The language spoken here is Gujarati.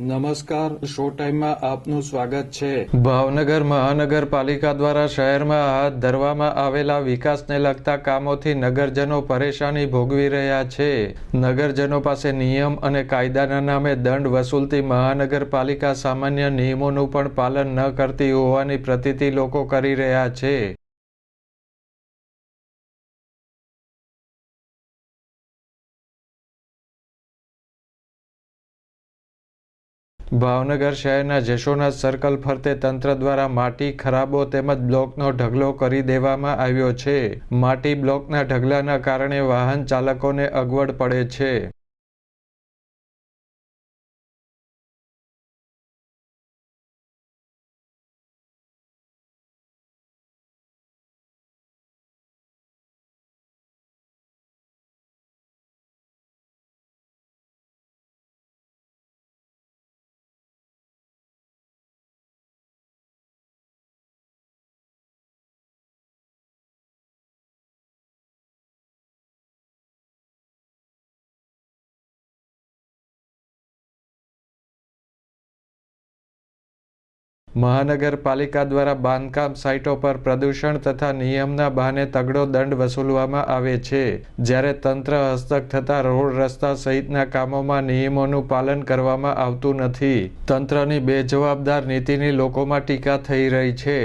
નમસ્કાર, શો ટાઈમમાં આપનું સ્વાગત છે. ભાવનગર મહાનગરપાલિકા દ્વારા શહેરમાં હાથ ધરવામાં આવેલા વિકાસને લગતા કામોથી નગરજનો પરેશાની ભોગવી રહ્યા છે. નગરજનો પાસે નિયમ અને કાયદાના નામે દંડ વસૂલતી મહાનગરપાલિકા સામાન્ય નિયમોનું પણ પાલન ન કરતી હોવાની પ્રતીતિ લોકો કરી રહ્યા છે. ભાવનગર શહેરના જશોનાથ સર્કલ ફરતે તંત્ર દ્વારા માટી ખરાબો તેમજ બ્લોકનો ઢગલો કરી દેવામાં આવ્યો છે. માટી બ્લોકના ઢગલાના કારણે વાહન ચાલકોને અગવડ પડે છે. મહાનગરપાલિકા દ્વારા બાંધકામ સાઇટો પર પ્રદૂષણ તથા નિયમના બહાને તગડો દંડ વસૂલવામાં આવે છે. જ્યારે તંત્ર હસ્તક થતા રોડ રસ્તા સહિતના કામોમાં નિયમોનું પાલન કરવામાં આવતું નથી. તંત્રની બેજવાબદાર નીતિની લોકોમાં ટીકા થઈ રહી છે.